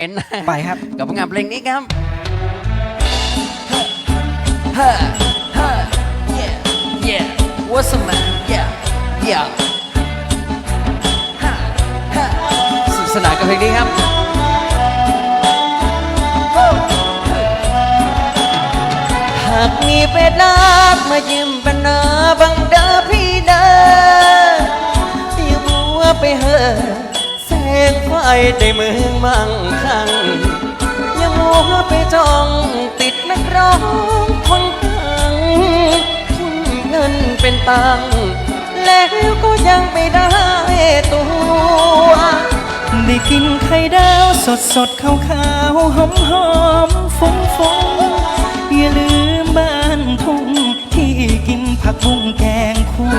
เอ็นนะไปครับ กับผลงานเพลงนี้ครับฮ่าฮ่า yeah yeah what's up man yeah yeah ฮ่าฮ่าสนุกสนานกับเพลงนี้ครับหากมีเป็ดนักมายืมปันนาบังเดาพี่เดาอย่ามัวไปเหอะแสง ไฟได้เมืองมั่งคั่งอย่ามัวไปจ้องติดนักร้องคนดังทุ่มเงินเป็นตังแล้วก็ยังไม่ได้ตัวได้กินไข่ดาวสดสดขาวขาวหอมหอมๆฟงฟงอย่าลืมบ้านทุ่งที่กินผักบุ้งแกงคั่ว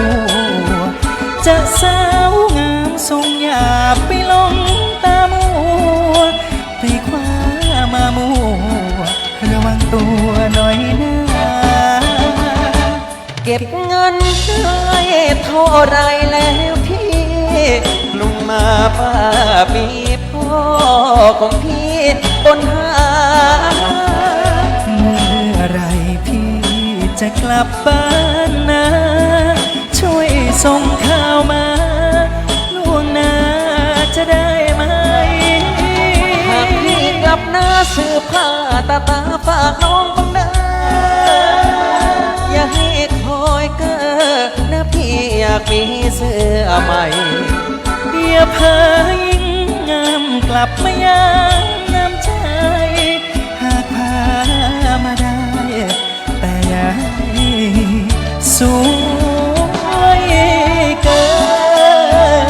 จะสาว เก็บเงินได้เท่าไรแล้วพี่ลุงมาป้ามีพ่อของพี่บนหา เมื่อไรพี่จะกลับบ้านนะ ช่วยส่งข่าวมาล่วงหน้าจะได้ไหม หากพี่กลับหน้าซื้อผ้าตาตาฝากน้องากมีเสื้อใหม่อย่าพายิ่งงามกลับมายังน้ำใจ หากพามาได้ แต่อย่าให้สวยเกิน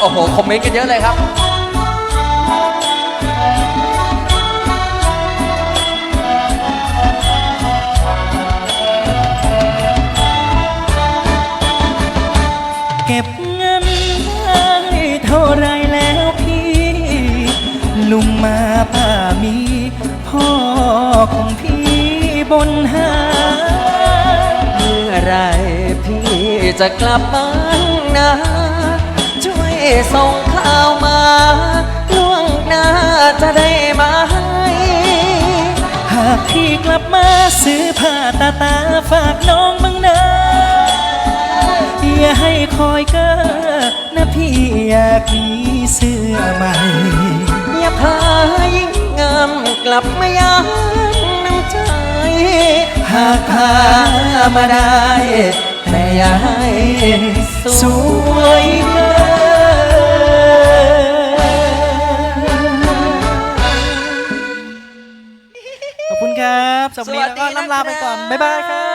โอ้โห คอมเมนต์กันเยอะเลยครับ เก็บเงินได้เท่าไรแล้วพี่ ลุงมาป้ามีพ่อของพี่บนหาเมื่อไรพี่จะกลับบ้านนะ ช่วยส่งข่าวมาล่วงหน้าจะได้ไหมหากพี่กลับมาซื้อผ้าตาตาฝากน้องบ้างนะ ย่าให้คอยเกอนะพี่อยากมีเสื้อใหม่อย่าพายิ่งงามกลับมายังน้ำใจ หากพามาได้แต่อย่าให้สวยยเกินขอบคุณครับสำหรับวันนี้แล้วก็ล่ำลาไปก่อน บ๊ายบายครับ